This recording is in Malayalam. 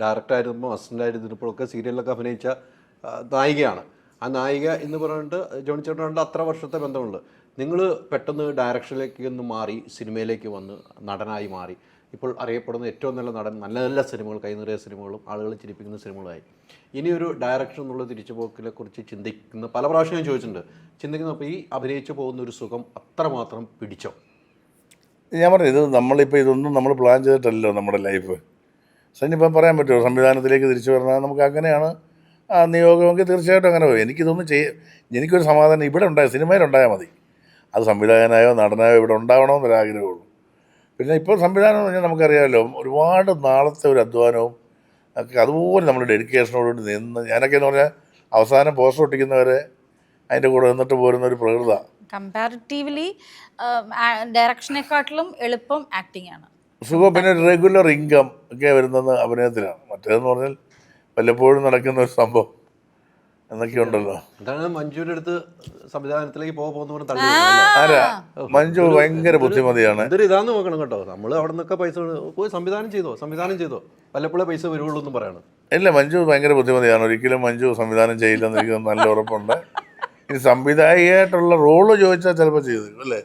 ഡയറക്ടറായിരുന്നപ്പോൾ അസിസ്റ്റന്റായിരുന്നപ്പോഴൊക്കെ സീരിയലിലൊക്കെ അഭിനയിച്ച നായികയാണ്. ആ നായിക എന്ന് പറഞ്ഞിട്ട് ജോണി ചേട്ടനുണ്ട് അത്ര വർഷത്തെ ബന്ധമുണ്ട്. നിങ്ങൾ പെട്ടെന്ന് ഡയറക്ഷനിലേക്ക് ഒന്ന് മാറി സിനിമയിലേക്ക് വന്ന് നടനായി മാറി. ഇപ്പോൾ അറിയപ്പെടുന്ന ഏറ്റവും നല്ല നടൻ നല്ല നല്ല സിനിമകൾ കൈനിറിയ സിനിമകളും ആളുകളെ ചിരിപ്പിക്കുന്ന സിനിമകളായി. ഇനിയൊരു ഡയറക്ഷൻ എന്നുള്ള തിരിച്ചുപോക്കിനെ കുറിച്ച് ചിന്തിക്കുന്ന പല പ്രാവശ്യം ഞാൻ ചോദിച്ചിട്ടുണ്ട്. ചിന്തിക്കുന്നപ്പോൾ ഈ അഭിനയിച്ചു പോകുന്ന ഒരു സുഖം അത്രമാത്രം പിടിച്ചോ? ഞാൻ പറഞ്ഞു ഇത് നമ്മളിപ്പോൾ ഇതൊന്നും നമ്മൾ പ്ലാൻ ചെയ്തിട്ടല്ലോ നമ്മുടെ ലൈഫ് ഇപ്പം പറയാൻ പറ്റുമോ? സംവിധാനത്തിലേക്ക് തിരിച്ചു പറഞ്ഞാൽ നമുക്ക് അങ്ങനെയാണ്. ആ നിയോഗമെങ്കിൽ തീർച്ചയായിട്ടും അങ്ങനെ പോകും എനിക്കിതൊന്നും ചെയ്യ എനിക്കൊരു സമാധാനം ഇവിടെ ഉണ്ടായ സിനിമയിലുണ്ടായാൽ മതി. അത് സംവിധായകനായോ നടനായോ ഇവിടെ ഉണ്ടാവണമെന്നൊരു ആഗ്രഹമുള്ളൂ. പിന്നെ ഇപ്പോൾ സംവിധാനം എന്ന് പറഞ്ഞാൽ നമുക്കറിയാമല്ലോ ഒരുപാട് നാളത്തെ ഒരു അധ്വാനവും ഒക്കെ അതുപോലെ നമ്മൾ ഡെഡിക്കേഷനോടുകൂടി നിന്ന് ഞാനൊക്കെ എന്ന് പറഞ്ഞാൽ അവസാനം പോസ്റ്റർ ഒട്ടിക്കുന്നവരെ അതിന്റെ കൂടെ നിന്നിട്ട് പോരുന്ന ഒരു പ്രകൃത കമ്പാരിറ്റീവ്ലി ഡയറക്ഷനെക്കാട്ടിലും എളുപ്പം ആക്ടിംഗ് ആണ്. സുഖം പിന്നെ ഒരു റെഗുലർ ഇൻകം ഒക്കെ വരുന്നത് അഭിനയത്തിലാണ് മറ്റേതെന്ന് പറഞ്ഞാൽ വല്ലപ്പോഴും നടക്കുന്ന ഒരു സംഭവം എന്നൊക്കെ ഉണ്ടല്ലോ. എന്താണ് അടുത്ത് സംവിധാനത്തിലേക്ക് ആരാ? മഞ്ജു ഭയങ്കര ബുദ്ധിമതിയാണ്. എന്തൊരു ഇതാന്ന് നോക്കണം കേട്ടോ. നമ്മൾ അവിടെ നിന്നൊക്കെ പൈസ പോയി സംവിധാനം ചെയ്തോ? സംവിധാനം ചെയ്തോ? വല്ലപ്പോഴേ പൈസ വരുവുള്ളൂ എന്ന് പറയണം. ഇല്ല മഞ്ജു ഭയങ്കര ബുദ്ധിമതിയാണ്. ഒരിക്കലും മഞ്ജു സംവിധാനം ചെയ്യില്ലെന്ന് എനിക്ക് നല്ല ഉറപ്പുണ്ട്. ഇനി സംവിധായകയായിട്ടുള്ള റോൾ ചോദിച്ചാൽ ചിലപ്പോൾ ചെയ്തു അല്ലേ?